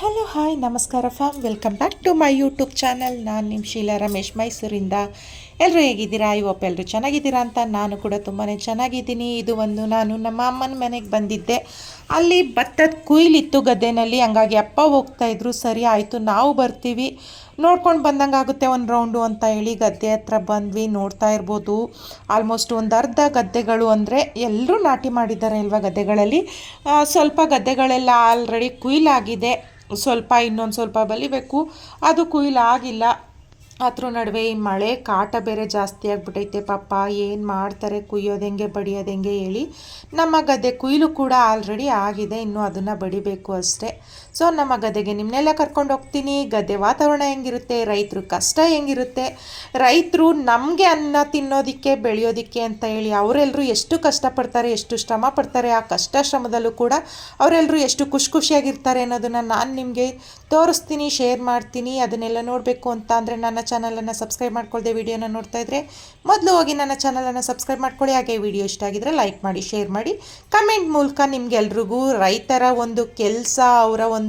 Hello hi ನಮಸ್ಕಾರ fam welcome back to my YouTube channel ನಾನು ನಿಮ್ಮ ಶೀಲಾ ರಮೇಶ್, ಮೈಸೂರಿಂದ. ಎಲ್ಲರೂ ಹೇಗಿದ್ದೀರಾ? ಇವಪ್ಪ ಎಲ್ಲರೂ ಚೆನ್ನಾಗಿದ್ದೀರಾ ಅಂತ ನಾನು ಕೂಡ ತುಂಬಾ ಚೆನ್ನಾಗಿದ್ದೀನಿ. ಇದು ಒಂದು ನಾನು ನಮ್ಮ ಅಮ್ಮನ ಮನೆಗೆ ಬಂದಿದ್ದೆ. ಅಲ್ಲಿ ಭತ್ತದ ಕುಯ್ಲಿತ್ತು ಗದ್ದೆನಲ್ಲಿ. ಹಂಗಾಗಿ ಅಪ್ಪ ಹೋಗ್ತಾಯಿದ್ರು ಸರಿ, ಆಯಿತು, ನಾವು ಬರ್ತೀವಿ. ನೋಡ್ಕೊಂಡು ಬಂದಂಗೆ ಆಗುತ್ತೆ ಒಂದು ರೌಂಡು ಅಂತ ಹೇಳಿ ಗದ್ದೆ ಹತ್ರ ಬಂದ್ವಿ. ನೋಡ್ತಾ ಇರ್ಬೋದು. ಆಲ್ಮೋಸ್ಟ್ ಒಂದು ಅರ್ಧ ಗದ್ದೆಗಳು ಅಂದರೆ ಎಲ್ಲರೂ ನಾಟಿ ಮಾಡಿದ್ದಾರೆ ಅಲ್ವಾ ಗದ್ದೆಗಳಲ್ಲಿ? ಸ್ವಲ್ಪ ಗದ್ದೆಗಳೆಲ್ಲ ಆಲ್ರೆಡಿ ಕುಯ್ಲಾಗಿದೆ. ಸ್ವಲ್ಪ ಇನ್ನೊಂದು ಸ್ವಲ್ಪ ಬಲಿಬೇಕು. ಅದು ಕುಯ್ಲಾಗಿಲ್ಲ ಅದ್ರ ನಡುವೆ ಈ ಮಳೆ ಕಾಟ ಬೇರೆ ಜಾಸ್ತಿ ಆಗಿಬಿಟ್ಟೈತೆ ಪಾಪ. ಏನು ಮಾಡ್ತಾರೆ? ಕುಯ್ಯೋದು ಹೆಂಗೆ, ಬಡಿಯೋದು ಹೇಳಿ. ನಮ್ಮ ಗದ್ದೆ ಕುಯ್ಲು ಕೂಡ ಆಲ್ರೆಡಿ ಆಗಿದೆ. ಇನ್ನು ಅದನ್ನು ಬಡಿಬೇಕು ಅಷ್ಟೇ. ಸೊ ನಮ್ಮ ಗದ್ದೆಗೆ ನಿಮ್ಮನ್ನೆಲ್ಲ ಕರ್ಕೊಂಡು ಹೋಗ್ತೀನಿ. ಗದ್ದೆ ವಾತಾವರಣ ಹೆಂಗಿರುತ್ತೆ? ರೈತರು ಕಷ್ಟ ಹೆಂಗಿರುತ್ತೆ? ರೈತರು ನಮಗೆ ಅನ್ನ ತಿನ್ನೋದಕ್ಕೆ, ಬೆಳೆಯೋದಕ್ಕೆ ಅಂತ ಹೇಳಿ ಅವರೆಲ್ಲರೂ ಎಷ್ಟು ಕಷ್ಟಪಡ್ತಾರೆ, ಎಷ್ಟು ಶ್ರಮ ಪಡ್ತಾರೆ, ಆ ಕಷ್ಟ ಶ್ರಮದಲ್ಲೂ ಕೂಡ ಅವರೆಲ್ಲರೂ ಎಷ್ಟು ಖುಷಿ ಖುಷಿಯಾಗಿರ್ತಾರೆ ಅನ್ನೋದನ್ನು ನಾನು ನಿಮಗೆ ತೋರಿಸ್ತೀನಿ, ಶೇರ್ ಮಾಡ್ತೀನಿ. ಅದನ್ನೆಲ್ಲ ನೋಡಬೇಕು ಅಂತ ಅಂದರೆ ನನ್ನ ಚಾನಲನ್ನು ಸಬ್ಸ್ಕ್ರೈಬ್ ಮಾಡ್ಕೊಳ್ದೆ ವಿಡಿಯೋನ ನೋಡ್ತಾ ಇದ್ದರೆ ಮೊದಲು ಹೋಗಿ ನನ್ನ ಚಾನಲನ್ನು ಸಬ್ಸ್ಕ್ರೈಬ್ ಮಾಡ್ಕೊಳ್ಳಿ. ಹಾಗೆ ವಿಡಿಯೋ ಇಷ್ಟ ಆಗಿದ್ರೆ ಲೈಕ್ ಮಾಡಿ, ಶೇರ್ ಮಾಡಿ. ಕಮೆಂಟ್ ಮೂಲಕ ನಿಮಗೆಲ್ರಿಗೂ ರೈತರ ಒಂದು ಕೆಲಸ, ಅವರ ಒಂದು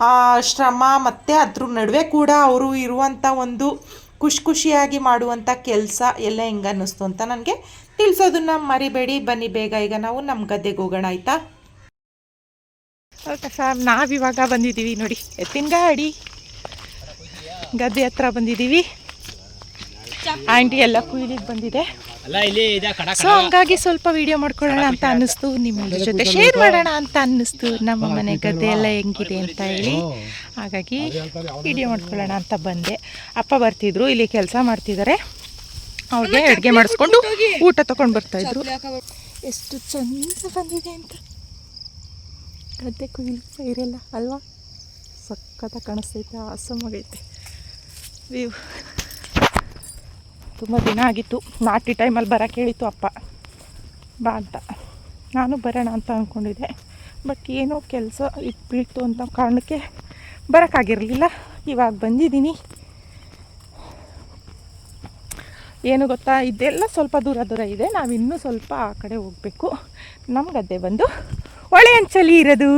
ಆ, ಶ್ರಮ ಮತ್ತು ಅದ್ರ ನಡುವೆ ಕೂಡ ಅವರು ಇರುವಂಥ ಒಂದು ಖುಷಿ ಖುಷಿಯಾಗಿ ಮಾಡುವಂಥ ಕೆಲಸ ಎಲ್ಲ ಹೆಂಗೆ ಅನ್ನಿಸ್ತು ಅಂತ ನನಗೆ ತಿಳಿಸೋದನ್ನ ಮರಿಬೇಡಿ. ಬನ್ನಿ ಬೇಗ ಈಗ ನಾವು ನಮ್ಮ ಗದ್ದೆಗೆ ಹೋಗೋಣ ಆಯಿತಾ? ಓಕೆ ಸರ್ ನಾವಿವಾಗ ಬಂದಿದ್ದೀವಿ ನೋಡಿ ಎತ್ತಿನ ಗಾಡಿ. ಗದ್ದೆ ಹತ್ರ ಬಂದಿದ್ದೀವಿ. ಆಂಟಿ ಎಲ್ಲ ಕುಯ್ಲಿಗೆ ಬಂದಿದೆ. ಅಲ್ಲ ಇಲ್ಲಿ ಇದೆ ಕಡ ಸೊ ಹಂಗಾಗಿ ಸ್ವಲ್ಪ ವಿಡಿಯೋ ಮಾಡ್ಕೊಳ್ಳೋಣ ಅಂತ ಅನ್ನಿಸ್ತು. ನಿಮ್ಮ ಜೊತೆ ಶೇರ್ ಮಾಡೋಣ ಅಂತ ಅನ್ನಿಸ್ತು. ನಮ್ಮ ಮನೆ ಗದ್ದೆ ಎಲ್ಲ ಹೆಂಗಿದೆ ಅಂತ ಹೇಳಿ. ಹಾಗಾಗಿ ವಿಡಿಯೋ ಮಾಡ್ಕೊಳ್ಳೋಣ ಅಂತ ಬಂದೆ. ಅಪ್ಪ ಬರ್ತಿದ್ರು ಇಲ್ಲಿ ಕೆಲಸ ಮಾಡ್ತಿದ್ದಾರೆ ಅವ್ರಿಗೆ ಅಡುಗೆ ಮಾಡಿಸ್ಕೊಂಡು ಊಟ ತಗೊಂಡು ಬರ್ತಾ ಇದ್ರು. ಎಷ್ಟು ಚಂದ ಬಂದಿದೆ ಅಂತ. ಗದ್ದೆ ಕುಯ್ಲು ಇರಲ್ಲ ಅಲ್ವಾ? ಸಖತ್ತ ಕಾಣಿಸ್ತೈತೆ ಆಸಮಾಗೈತೆ. ವ್ಯೂ ತುಂಬ ದಿನ ಆಗಿತ್ತು. ನಾಟಿ ಟೈಮಲ್ಲಿ ಬರೋಕೆ ಹೇಳಿತ್ತು ಅಪ್ಪ. ಬಾ ಅಂತ. ನಾನು ಬರೋಣ ಅಂತ ಅಂದ್ಕೊಂಡಿದ್ದೆ ಬಟ್ ಏನೋ ಕೆಲಸ ಇಟ್ಬಿಡ್ತು ಅಂತ ಕಾರಣಕ್ಕೆ ಬರೋಕ್ಕಾಗಿರಲಿಲ್ಲ ಇವಾಗ ಬಂದಿದ್ದೀನಿ. ಏನು ಗೊತ್ತಾ? ಇದೆಲ್ಲ ಸ್ವಲ್ಪ ದೂರ ದೂರ ಇದೆ. ನಾವು ಇನ್ನೂ ಸ್ವಲ್ಪ ಆ ಕಡೆ ಹೋಗಬೇಕು. ನಮ್ಮ ಗದ್ದೆ ಬಂದು ಹೊಳೆ ಅಂಚಲಿ ಇರೋದು.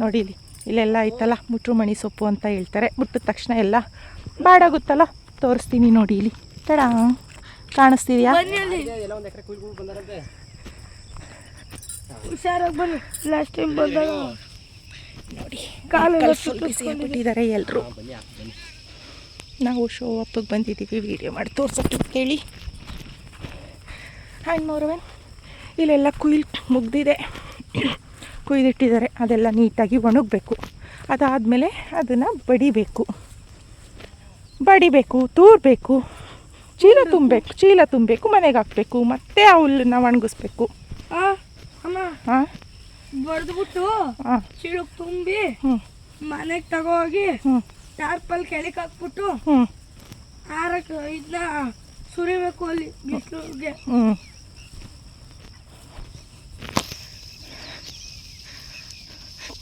ನೋಡಿ ಇಲ್ಲಿ. ಇಲ್ಲೆಲ್ಲ ಐತಲ್ಲ ಮುಟ್ರು ಮಣಿ ಸೊಪ್ಪು ಅಂತ ಹೇಳ್ತಾರೆ. ಮುಟ್ಟಿದ ತಕ್ಷಣ ಎಲ್ಲ ಬಾಡಾಗುತ್ತಲ್ಲ? ತೋರಿಸ್ತೀನಿ ನೋಡಿ ಇಲ್ಲಿ. ತಡ. ಕಾಣಿಸ್ತಿದ್ಯಾ? ಹುಷಾರಾಗಿ ಬನ್ನಿ. ಲಾಸ್ಟ್ ಟೈಮ್ ಬಂದಾಗ ನೋಡಿ ಕಾಲು ಬಿಟ್ಟಿದ್ದಾರೆ ಎಲ್ಲರೂ ನಾವು ಶೋ ಅಪ್ಪಿಗೆ ಬಂದಿದ್ದೀವಿ ವಿಡಿಯೋ ಮಾಡಿ ತೋರ್ಸೋಕ್ಕೆ ಕೇಳಿ. ಹಾಯ್ ಮೋರವನ್ ಇಲ್ಲೆಲ್ಲ ಕುಯ್ಲು ಮುಗ್ದಿದೆ. ಕುಯ್ದಿಟ್ಟಿದ್ದಾರೆ ಅದೆಲ್ಲ ನೀಟಾಗಿ ಒಣಗಬೇಕು. ಅದಾದಮೇಲೆ ಅದನ್ನು ಬಡಿಬೇಕು. ಬಡಿಬೇಕು ತೂರಬೇಕು ಚೀಲ ತುಂಬಬೇಕು ಚೀಲ ತುಂಬಬೇಕು ಮನೆಗೆ ಹಾಕಬೇಕು ಮತ್ತೆ ಆ ಹುಲ್ಲನ್ನ ಒಣಗಿಸ್ಬೇಕು. ಹಾಂ ಬಡ್ದ್ಬಿಟ್ಟು ಹಾಂ ಚೀಲಕ್ಕೆ ತುಂಬಿ ಹ್ಞೂ ಮನೆಗೆ ತಗೋಗಿ ಹ್ಞೂ ಟಾರ್ಪಲ್ ಕೆಳಗೆ ಹಾಕ್ಬಿಟ್ಟು ಹ್ಞೂ ಆರಕ್ಕೆ ಇದನ್ನ ಸುರಿಬೇಕು ಅಲ್ಲಿ ಬಿಸಿಲಿಗೆ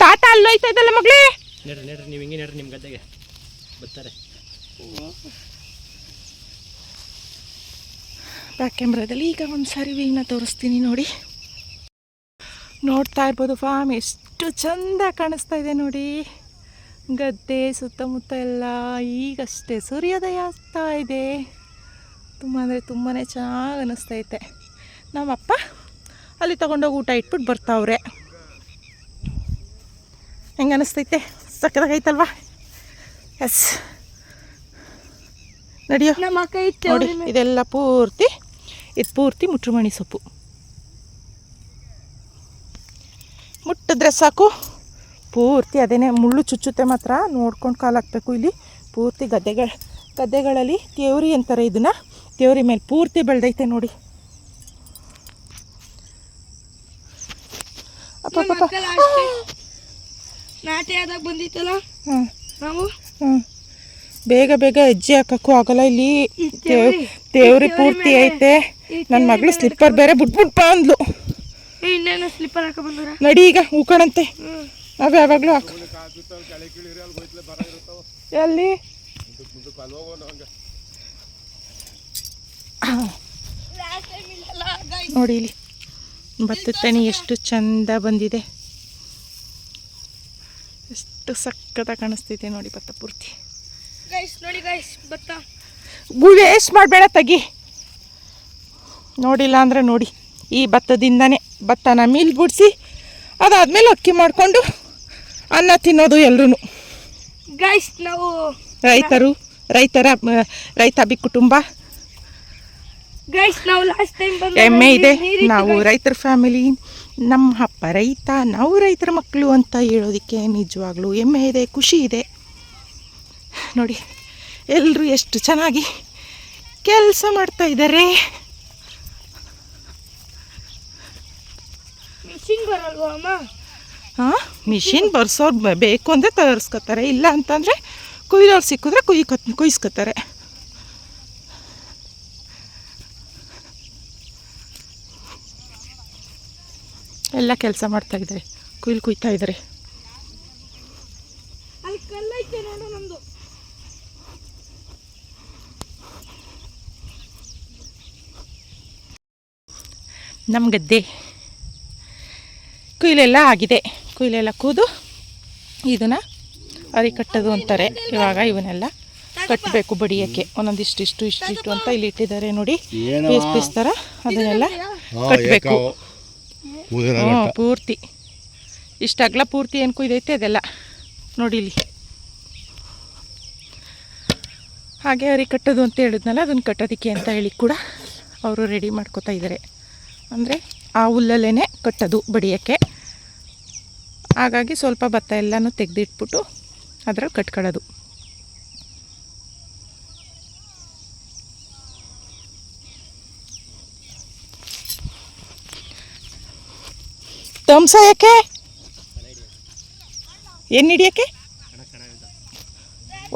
ತಾತ ಅಲ್ಲೋಯ್ತಾ ಇದ್ದಲ್ಲ ಮಗಳೇ? ನೋಡ್ರಿ ನೋಡ್ರಿ ನೀವು ಹಿಂಗೆ ನೋಡ್ರಿ ನಿಮ್ಮ ಗದ್ದೆಗೆ. ಬರ್ತಾರೆ. ಬ್ಯಾಕ್ ಕ್ಯಾಮ್ರಾದಲ್ಲಿ ಈಗ ಒಂದು ಸಾರಿ ವೀನ ತೋರಿಸ್ತೀನಿ ನೋಡಿ. ನೋಡ್ತಾ ಇರ್ಬೋದು ಫಾರ್ಮ್ ಎಷ್ಟು ಚಂದ ಕಾಣಿಸ್ತಾ ಇದೆ ನೋಡಿ. ಗದ್ದೆ ಸುತ್ತಮುತ್ತ ಎಲ್ಲ ಈಗಷ್ಟೇ ಸೂರ್ಯೋದಯ ಆಗ್ತಾ ಇದೆ. ತುಂಬ ಅಂದರೆ ತುಂಬಾ ಚೆನ್ನಾಗಿ ಅನ್ನಿಸ್ತೈತೆ ನಮ್ಮಪ್ಪ ಅಲ್ಲಿ ತೊಗೊಂಡೋಗಿ ಊಟ ಇಟ್ಬಿಟ್ಟು ಬರ್ತಾವ್ರೆ. ಹೆಂಗೆ ಅನ್ನಿಸ್ತೈತೆ ಸಕ್ಕದಾಗೈತಲ್ವಾ ಎಸ್ ನಡೆಯೋ ನೋಡಿ ಇದೆಲ್ಲ ಪೂರ್ತಿ ಇದು ಪೂರ್ತಿ ಮುಟ್ರುಮಣಿ ಸೊಪ್ಪು ಮುಟ್ಟಿದ್ರೆ ಸಾಕು ಪೂರ್ತಿ ಅದೇನೇ ಮುಳ್ಳು ಚುಚ್ಚುತ್ತೆ ಮಾತ್ರ ನೋಡ್ಕೊಂಡು ಕಾಲು ಹಾಕ್ಬೇಕು ಇಲ್ಲಿ ಪೂರ್ತಿ ಗದ್ದೆಗಳ ಗದ್ದೆಗಳಲ್ಲಿ ತೇವ್ರಿ ಅಂತಾರೆ ಇದನ್ನು ತೇವ್ರಿ ಮೇಲೆ ಪೂರ್ತಿ ಬೆಳೆದೈತೆ ನೋಡಿ ಅಪ್ಪ ನಮ್ಮ ಅಕ್ಕ last time ನಾಟಿ ಆದಾಗ ಬಂದಿತ್ತಲ್ಲ? ಹಾಂ ನಾವು? ಹಾಂ ಬೇಗ ಬೇಗ ಹೆಜ್ಜೆ ಹಾಕಕ್ಕೂ ಆಗಲ್ಲ ಇಲ್ಲಿ. ಈ ಪೂರ್ತಿ ಐತೆ. ನನ್ನ ಮಗಳು ಸ್ಲಿಪ್ಪರ್ ಬೇರೆ ಬಿಟ್ಬಿಟ್ಟು ಅಂದ್ಲು. ಇನ್ನೇನು ಸ್ಲಿಪ್ಪರ್ ಹಾಕ ಬಂದ್ರ ನಡಿ ಈಗ ಹೂಕಣಂತೆ ನಾವ್ ಯಾವಾಗ್ಲೂ ಹಾಕ ಎಲ್ಲಿ? ನೋಡಿ ಇಲ್ಲಿ. ಭತ್ತದ ಎಷ್ಟು ಚಂದ ಬಂದಿದೆ. ಎಷ್ಟು ಸಕ್ಕತ್ತ ಕಾಣಿಸ್ತೈತೆ ನೋಡಿ ಭತ್ತ ಪೂರ್ತಿ. ಗೈಸ್ ನೋಡಿ ಗೈಸ್ ಭತ್ತ. ವೇಸ್ಟ್ ಮಾಡಬೇಡ ತಗಿ. ನೋಡಿಲ್ಲ ಅಂದರೆ ನೋಡಿ ಈ ಭತ್ತದಿಂದನೇ ಭತ್ತನ ಮಿಲ್ ಬಿಡಿಸಿ ಅದಾದಮೇಲೆ ಅಕ್ಕಿ ಮಾಡಿಕೊಂಡು ಅನ್ನ ತಿನ್ನೋದು ಎಲ್ಲರೂ ಗೈಸ್ ನಾವು ರೈತರು ರೈತರ ರೈತ ಬಿ ಕುಟುಂಬ ಗೈಸ್ ನಾವು ಲಾಸ್ಟ್ ಟೈಮ್ ಬಂದು ಹೆಮ್ಮೆ ಇದೆ. ನಾವು ರೈತರ ಫ್ಯಾಮಿಲಿ ನಮ್ಮ ಅಪ್ಪ ರೈತ ನಾವು ರೈತರ ಮಕ್ಕಳು ಅಂತ ಹೇಳೋದಕ್ಕೆ ನಿಜವಾಗ್ಲೂ ಹೆಮ್ಮೆ ಇದೆ ಖುಷಿ ಇದೆ ನೋಡಿ ಎಲ್ಲರೂ ಎಷ್ಟು ಚೆನ್ನಾಗಿ ಕೆಲಸ ಮಾಡ್ತಾ ಇದ್ದಾರೆ. ಮಿಷಿನ್ ಬರಲ್ವಾ ಅಮ್ಮ? ಹಾಂ ಮಿಷಿನ್ ಬರ್ಸೋರು ಬೇಕು ಅಂದರೆ ತರಿಸ್ಕೋತಾರೆ ಇಲ್ಲ ಅಂತಂದರೆ ಕುಯ್ದವ್ರು ಸಿಕ್ಕಿದ್ರೆ ಕುಯ್ ಕುಯ್ಸ್ಕೊತಾರೆ. ಎಲ್ಲ ಕೆಲಸ ಮಾಡ್ತಾ ಇದ್ದಾರೆ. ಕುಯ್ಲು ಕುಯ್ತಾ ಇದ್ದಾರೆ. ನಮ್ಮ ಗದ್ದೆ. ಕುಯ್ಲೆಲ್ಲ ಆಗಿದೆ. ಕುಯ್ಲೆಲ್ಲ ಕೂದು ಇದನ್ನ ಅರಿ ಕಟ್ಟೋದು ಅಂತಾರೆ. ಇವಾಗ ಇವನ್ನೆಲ್ಲ ಕಟ್ಟಬೇಕು ಬಡಿಯೋಕ್ಕೆ. ಒಂದೊಂದಿಷ್ಟು ಇಷ್ಟು ಇಷ್ಟು ಇಷ್ಟು ಅಂತ ಇಲ್ಲಿ ಇಟ್ಟಿದ್ದಾರೆ ನೋಡಿ. ಪೀಸ್ ಪೀಸ್ ಥರ ಅದನ್ನೆಲ್ಲ ಕಟ್ಟಬೇಕು ಹ್ಞೂ ಪೂರ್ತಿ. ಇಷ್ಟು ಅಗಲ ಪೂರ್ತಿ ಏನು ಕುಯ್ದೈತೆ ಅದೆಲ್ಲ. ನೋಡಿ ಇಲ್ಲಿ. ಹಾಗೆ ಅವ್ರಿಗೆ ಕಟ್ಟೋದು ಅಂತ ಹೇಳಿದ್ನಲ್ಲ ಅದನ್ನು ಕಟ್ಟೋದಕ್ಕೆ ಅಂತ ಹೇಳಿ ಕೂಡ ಅವರು ರೆಡಿ ಮಾಡ್ಕೋತಾ ಇದ್ದಾರೆ ಅಂದರೆ ಆ ಹುಲ್ಲಲ್ಲೇ ಕಟ್ಟೋದು ಬಡಿಯೋಕ್ಕೆ. ಹಾಗಾಗಿ ಸ್ವಲ್ಪ ಭತ್ತ ಎಲ್ಲನೂ ತೆಗೆದಿಟ್ಬಿಟ್ಟು ಅದ್ರಲ್ಲಿ ಕಟ್ಕೊಳ್ಳೋದು. ತಮ್ಸ ಯಾಕೆ? ಏನು ಹಿಡಿಯೋಕ್ಕೆ?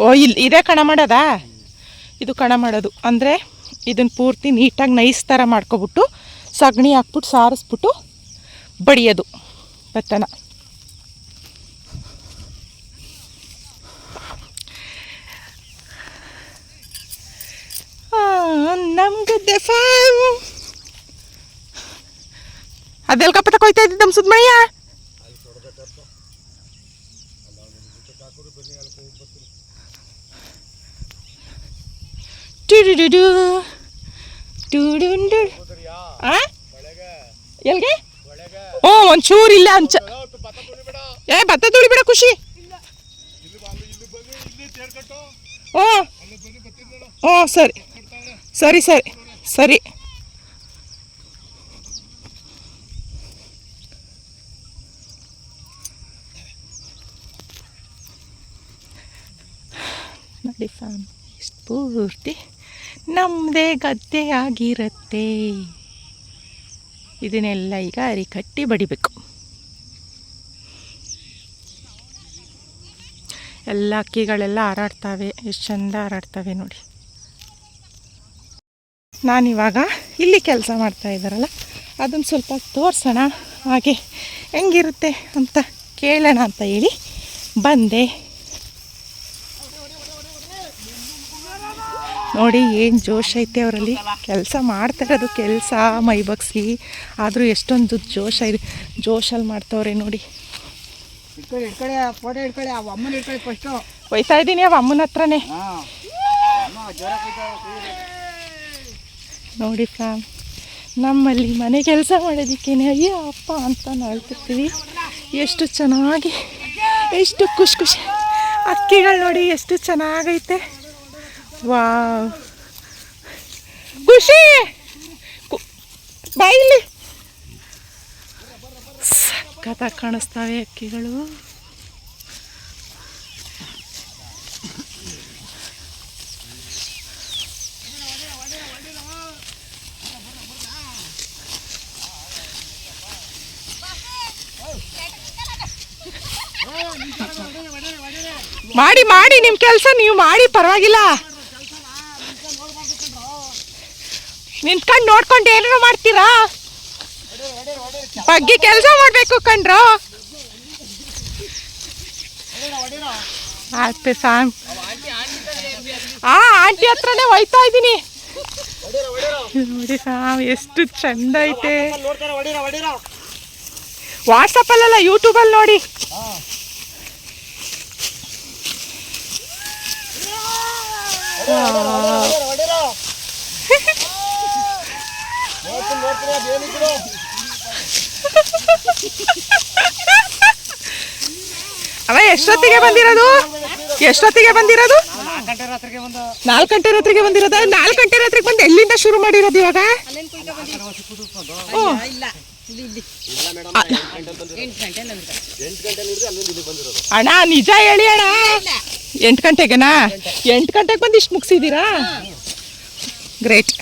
ಓ ಇಲ್ಲಿ ಇದೇ ಕಣ ಮಾಡೋದಾ? ಇದು ಕಣ ಮಾಡೋದು. ಅಂದರೆ ಇದನ್ನು ಪೂರ್ತಿ ನೀಟಾಗಿ ನೈಸ್ ಥರ ಮಾಡ್ಕೊಬಿಟ್ಟು ಸಗಣಿ ಹಾಕ್ಬಿಟ್ಟು, ಸಾರಿಸ್ಬಿಟ್ಟು ಬಡಿಯೋದು. ಭತ್ತನ ನಮ್ಗೆ ಅದೆಲ್ಲ ಕಪ್ಪ ಕೊಯ್ತಾ ಇದ್ದಿದ್ದು ನಮ್ಮ ಸುದ್ಮಯ್ಯ? ಎಲ್ಗೆ? ಓ, ಒಂಚೂರು ಇಲ್ಲ ಅಂಚ. ಏ, ಭತ್ತ ತುಳಿಬೇಡ ಖುಷಿ. ಹ್ಞೂ ಹ್ಞೂ ಸರಿ. ಸರಿ ಸರಿ. ಸರಿ ನೋಡಿ ಫ್ಯಾಮ್ ಇಷ್ಟು ಪೂರ್ತಿ ನಮ್ಮದೇ ಗದ್ದೆ ಆಗಿರುತ್ತೆ ಇದನ್ನೆಲ್ಲ ಈಗ ಅರಿ ಕಟ್ಟಿ ಬಡಿಬೇಕು. ಎಲ್ಲ ಅಕ್ಕಿಗಳೆಲ್ಲ ಹಾರಾಡ್ತವೆ, ಎಷ್ಟು ಚಂದ ಹಾರಾಡ್ತವೆ ನೋಡಿ. ನಾನಿವಾಗ ಇಲ್ಲಿ ಕೆಲಸ ಮಾಡ್ತಾ ಇದ್ದಾರಲ್ಲ ಅದನ್ನು ಸ್ವಲ್ಪ ತೋರಿಸೋಣ, ಹಾಗೆ ಹೆಂಗಿರುತ್ತೆ ಅಂತ ಕೇಳೋಣ ಅಂತ ಹೇಳಿ ಬಂದೆ. ನೋಡಿ ಏನು ಜೋಶ್ ಐತೆ ಅವರಲ್ಲಿ. ಕೆಲಸ ಮಾಡ್ತಾರೆ ಅದು ಕೆಲಸ ಮೈ ಬಗ್ಸಿ. ಆದರೂ ಎಷ್ಟೊಂದು ಜೋಶ ಇದೆ ಜೋಶಲ್ಲಿ ಮಾಡ್ತವ್ರೆ ನೋಡಿ. ಒಯ್ತಾ ಇದ್ದೀನಿ ಅವ ಅಮ್ಮನ ಹತ್ರನೇ. ನೋಡಿ ಫ್ಯಾಮ್ ನಮ್ಮಲ್ಲಿ ಮನೆ ಕೆಲಸ ಮಾಡೋದಿಕ್ಕೇನೆ ಅಯ್ಯೋ ಅಪ್ಪ ಅಂತ ನಾಳ್ತಿರ್ತೀವಿ ಎಷ್ಟು ಚೆನ್ನಾಗಿ ಎಷ್ಟು ಖುಷಿ ಖುಷಿ. ಅಕ್ಕಿಗಳು ನೋಡಿ ಎಷ್ಟು ಚೆನ್ನಾಗೈತೆ. ವಾವ್. ಖುಷಿ. ಕು- ಬಾ ಕಾಣಿಸ್ತಾವೆ ಸಖತ್ತಾಗಿ ಕಾಣಿಸ್ತವೆ ಅಕ್ಕಿಗಳು. ಮಾಡಿ ಮಾಡಿ ನಿಮ್ಮ ಕೆಲಸ ನೀವು ಮಾಡಿ, ಪರವಾಗಿಲ್ಲ. ನಿಂತ್ಕೊಂಡು ನೋಡ್ಕೊಂಡು ಏನಾರು ಮಾಡ್ತೀರಾ? ಬಗ್ಗೆ ಕೆಲಸ ಮಾಡಬೇಕು ಕಣ್ರು. ಆಯ್ತು, ಸಾಂಗ್. ಆ, ಆಂಟಿ ಹತ್ರನೇ ಹೋಯ್ತಾ ಇದ್ದೀನಿ. ನೋಡಿ ಸಾಂಗ್, ಎಷ್ಟು ಚಂದ ಐತೆ. ವಾಟ್ಸಪ್ಪಲ್ಲೆಲ್ಲ ಯೂಟ್ಯೂಬಲ್ಲಿ ನೋಡಿ. ಅವ ಎಷ್ಟೊತ್ತಿಗೆ ಬಂದಿರೋದು? ಎಷ್ಟೊತ್ತಿಗೆ ಬಂದಿರೋದು? ನಾಲ್ಕು ಗಂಟೆ ರಾತ್ರಿಗೆ ಬಂದಿರೋದು? ನಾಲ್ಕು ಗಂಟೆ ರಾತ್ರಿಗೆ ಬಂದು ಎಲ್ಲಿಂದ ಶುರು ಮಾಡಿರೋದು ಇವಾಗ? ಅಣ್ಣ ನಿಜ ಹೇಳಿ ಅಣ್ಣ. ಎಂಟು ಗಂಟೆಗೆನಾ? ಎಂಟು ಗಂಟೆಗೆ ಬಂದು ಇಷ್ಟು ಮುಗಿಸಿದ್ದೀರಾ? ಗ್ರೇಟ್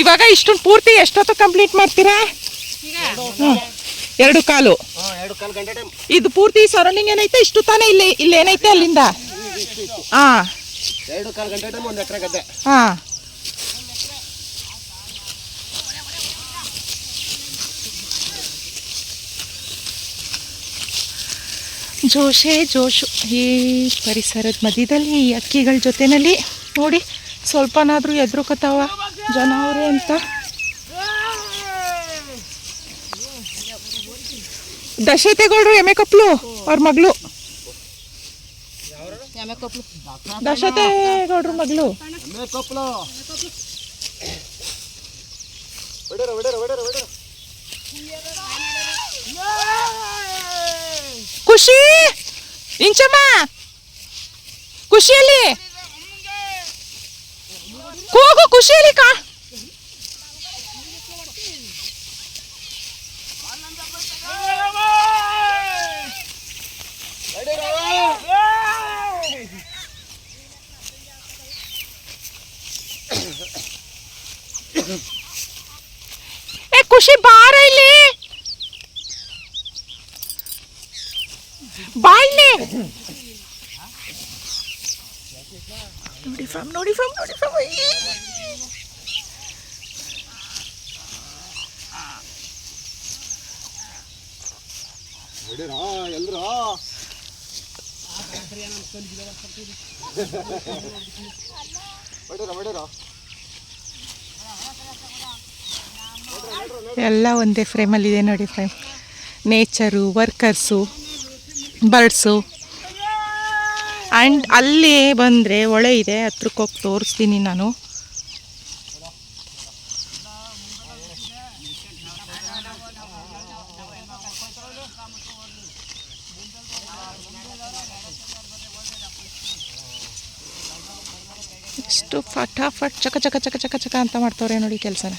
ಇವಾಗ ಇಷ್ಟೊಂದು ಪೂರ್ತಿ ಎಷ್ಟೊತ್ತು ಕಂಪ್ಲೀಟ್ ಮಾಡ್ತೀರಾ. ಎರಡು ಕಾಲು. ಹಾಂ ಎರಡು ಕಾಲು ಗಂಟೆ ಟೈಮ್ ಇದು ಪೂರ್ತಿ ಸರೌಂಡಿಂಗ್ ಏನೈತೆ? ಇಷ್ಟು ತಾನೇ ಇಲ್ಲಿ ಇಲ್ಲಿ ಏನೈತೆ ಅಲ್ಲಿಂದ? ಹಾ. ಎರಡು ಕಾಲು ಗಂಟೆ ಟೈಮ್ ಒಂದು ಎಕರೆ ಗದ್ದೆ. ಹಾ. ಜೋಶೇ, ಜೋಶು. ಈ ಪರಿಸರದ ಮಧ್ಯದಲ್ಲಿ ಈ ಅಕ್ಕಿಗಳ ಜೊತೆಯಲ್ಲಿ ನೋಡಿ, ಸ್ವಲ್ಪನಾದರೂ ಎದುರುಕತಾವ ಅವರು ಅಂತ. ದಶತೆಗೌಡರು ಎಮೆ ಕಪ್ಲು, ಅವ್ರ ಮಗಳು. ದಶತೆಗೌಡ್ರ ಮಗಳು. ಖುಷಿ? ಇಂಚಮ್ಮ ಖುಷಿಯಲ್ಲಿ? ಕೂಗು ಖುಷಿಯಲ್ಲಿ ಕಾ. ಏ ಖುಷಿ ಬಾರ ಇಲ್ಲಿ. ಬಾ ಇಲ್ಲಿ ನೋಡಿ ಫಾಮ್ ನೋಡಿ ಫಾಮ್ ನೋಡಿ ಹೊಡಿರ ಎಲ್ಲ ಒಂದೇ ಫ್ರೇಮಲ್ಲಿದೆ ನೋಡಿ frame. Nature workers birds and ಅಲ್ಲಿ ಬಂದರೆ ಒಳೆ ಇದೆ ಹತ್ರಕ್ಕೆ ಹೋಗಿ ತೋರಿಸ್ತೀನಿ ನಾನು. ಎಷ್ಟು ಫಟಾಫಟ್ ಚಕ ಚಕ ಚಕ ಚಕ ಚಕ ಅಂತ ಮಾಡ್ತವ್ರೆ ನೋಡಿ ಕೆಲಸನ.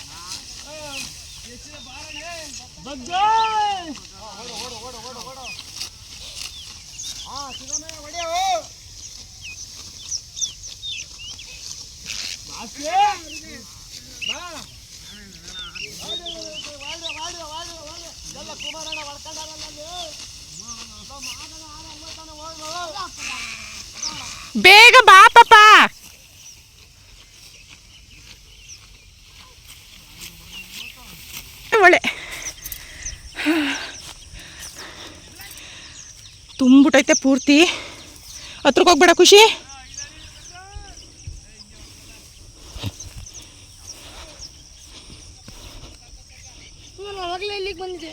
ಬೇಗ ಬಾ ಪಾಪ. ಒಳ್ಳೆ. ತುಂಬಿಟ್ಟೈತೆ ಪೂರ್ತಿ. ಹತ್ರಕ್ಕೆ ಹೋಗ್ಬೇಡ ಖುಷಿ ನಾನು ಅವಾಗಲೇ ಇಲ್ಲಿಗೆ ಬಂದಿದೆ.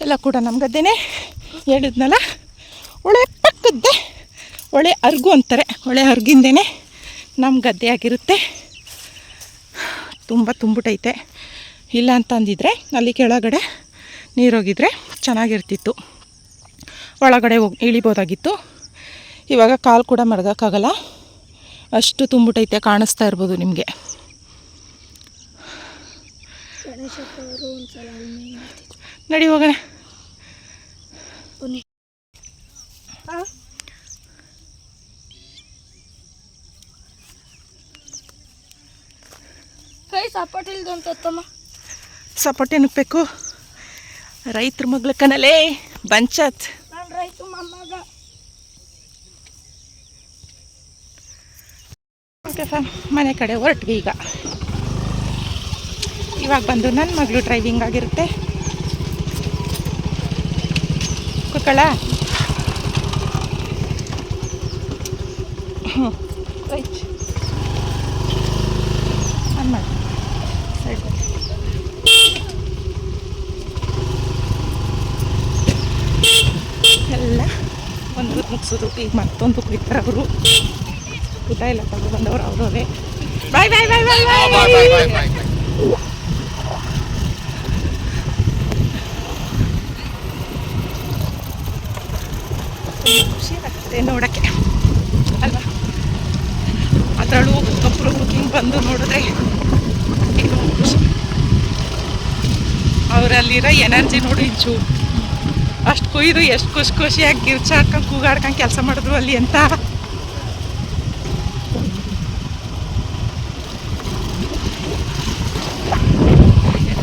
ಎಲ್ಲ ಕೂಡ ನಮ್ಮ ಗದ್ದೆನೇ ಹೇಳಿದ್ನಲ್ಲ? ಒಳ್ಳೆ ಪಕ್ಕದ್ದೆ ಒಳ್ಳೆ ಅರ್ಗು ಅಂತಾರೆ. ಒಳ್ಳೆ ಅರ್ಗಿಂದೇ ನಮ್ಮ ಗದ್ದೆ ಆಗಿರುತ್ತೆ. ತುಂಬ ತುಂಬಿಟೈತೆ. ಇಲ್ಲ ಅಂತ ಅಂದಿದ್ರೆ ಅಲ್ಲಿ ಕೆಳಗಡೆ ನೀರೋಗಿದ್ರೆ ಚೆನ್ನಾಗಿರ್ತಿತ್ತು. ಒಳಗಡೆ ಹೋಗಿ ಇಳಿಬೋದಾಗಿತ್ತು. ಇವಾಗ ಕಾಲು ಕೂಡ ಮರಗಕ್ಕಾಗಲ್ಲ. ಅಷ್ಟು ತುಂಬಿಟೈತೆ, ಕಾಣಿಸ್ತಾ ಇರ್ಬೋದು ನಿಮಗೆ. ಗಣೇಶಪ್ಪ ಅವರು ಒಂದ್ಸಲ ಅಲ್ಲಿ ನಡಿ ಹೋಗೋಣ. ಬನ್ನಿ ಕೈ ಸಪೋರ್ಟ್ ಇಲ್ದು ಅಂತ ಸಪೋರ್ಟ್ ಏನಕ್ಕೆ ರೈತರ ಮಗ್ಳ ಕನಲೇ ಬಂಚತ್. ನಾನು ರೈತ ಮಮ್ಮಗ ಓಕೆ ಮನೆ ಕಡೆ ಹೊರಟ್ವಿ ಈಗ. ಇವಾಗ ಬಂದು ನನ್ನ ಮಗಳು ಡ್ರೈವಿಂಗ್ ಆಗಿರುತ್ತೆ. ಕುಕ್ಕಳ ರೈಟ್ ಆನ್ ಮಾಡಿ ಎಲ್ಲ ಒಂದು ಮುಗಿಸೋದು. ಈಗ ಮತ್ತೊಂದು ಕುಡಿತಾರೆ ಅವರು. ಊಟ ಎಲ್ಲ ತಗೊಂಡು ಬಂದವರು ಅವರವರೇ. ಬಾಯ್ ಬಾಯ್ ಬಾಯ್ ಬಾಯ್ ಬಾಯ್ ಆಗುತ್ತೆ ನೋಡೋಕ್ಕೆ. ಅಲ್ವಾ? ಅದರಲ್ಲೂ ಒಬ್ಬರು ಬುಕಿಂಗ್ ಬಂದು ನೋಡಿದ್ರೆ ಅವರಲ್ಲಿರೋ ಎನರ್ಜಿ ನೋಡಿ ಇಂಚು. ಅಷ್ಟು ಕುಯ್ದು ಎಷ್ಟು ಖುಷಿ ಖುಷಿಯಾಗಿ ಗಿರ್ಚಾಡ್ಕೊಂಡು ಕೂಗಾಡ್ಕೊಂಡು ಕೆಲಸ ಮಾಡಿದ್ರು ಅಲ್ಲಿ ಅಂತ.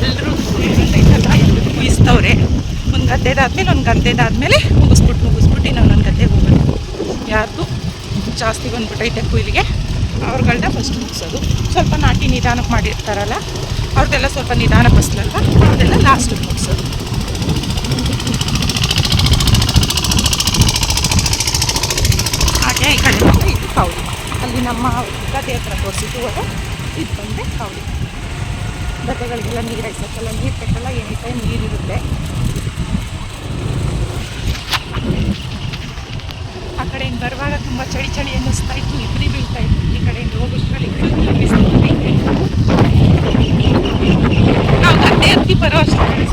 ಎಲ್ಲರೂ ಕುಯ್ಸ್ತವ್ರೆ. ಒಂದು ಗದ್ದೆದಾದ್ಮೇಲೆ ಒಂದು ಗದ್ದೆದಾದ್ಮೇಲೆ ಮುಗಿಸ್ಬಿಟ್ಟು ಮುಗಿಸ್ಬಿಟ್ಟು ಯಾರ್ದು ಜಾಸ್ತಿ ಬಂದ್ಬಿಟ್ಟೈತೆ ಕುಯ್ಲಿಗೆ. ಅವ್ರುಗಳನ್ನ ಫಸ್ಟ್ ಮುಗಿಸೋದು. ಸ್ವಲ್ಪ ನಾಟಿ ನಿಧಾನಕ್ಕೆ ಮಾಡಿರ್ತಾರಲ್ಲ ಅವ್ರದ್ದೆಲ್ಲ ಸ್ವಲ್ಪ ನಿಧಾನ ಬಸ್ಲಲ್ವ? ಅವ್ರದ್ದೆಲ್ಲ ಲಾಸ್ಟಿಗೆ ಮುಗಿಸೋದು. ಹಾಗೆ ಈ ಕಡೆ ಬಂದರೆ ಇದು ಕೌಲಿ ಅಲ್ಲಿ ನಮ್ಮ ಗದ್ದೆ ಹತ್ರ ತೋರಿಸಿದ್ದು ಹೋದ ಇದು ಬಂದರೆ ಕೌಲಿ ಗದ್ದೆಗಳಿಗೆಲ್ಲ ನೀರು ಹಾಯ್ಸೋಕ್ಕಲ್ಲ ನೀರು ಕಟ್ಟಲ್ಲ ಎನಿ ಟೈಮ್ ನೀರಿರುತ್ತೆ ಆ ಕಡೆಯಿಂದ ಬರುವಾಗ ತುಂಬ ಚಳಿ ಚಳಿ ಅನ್ನಿಸ್ತಾ ಇತ್ತು ಇಬ್ಬರಿ ಬೀಳ್ತಾ ಇತ್ತು. ಈ ಕಡೆಯಿಂದ ಹೋಗೋಷ್ಟ್ರಲ್ಲಿ ನಾವು ಗದ್ದೆ ಹತ್ತಿ ಬರೋ ಅಷ್ಟರಲ್ಲಿ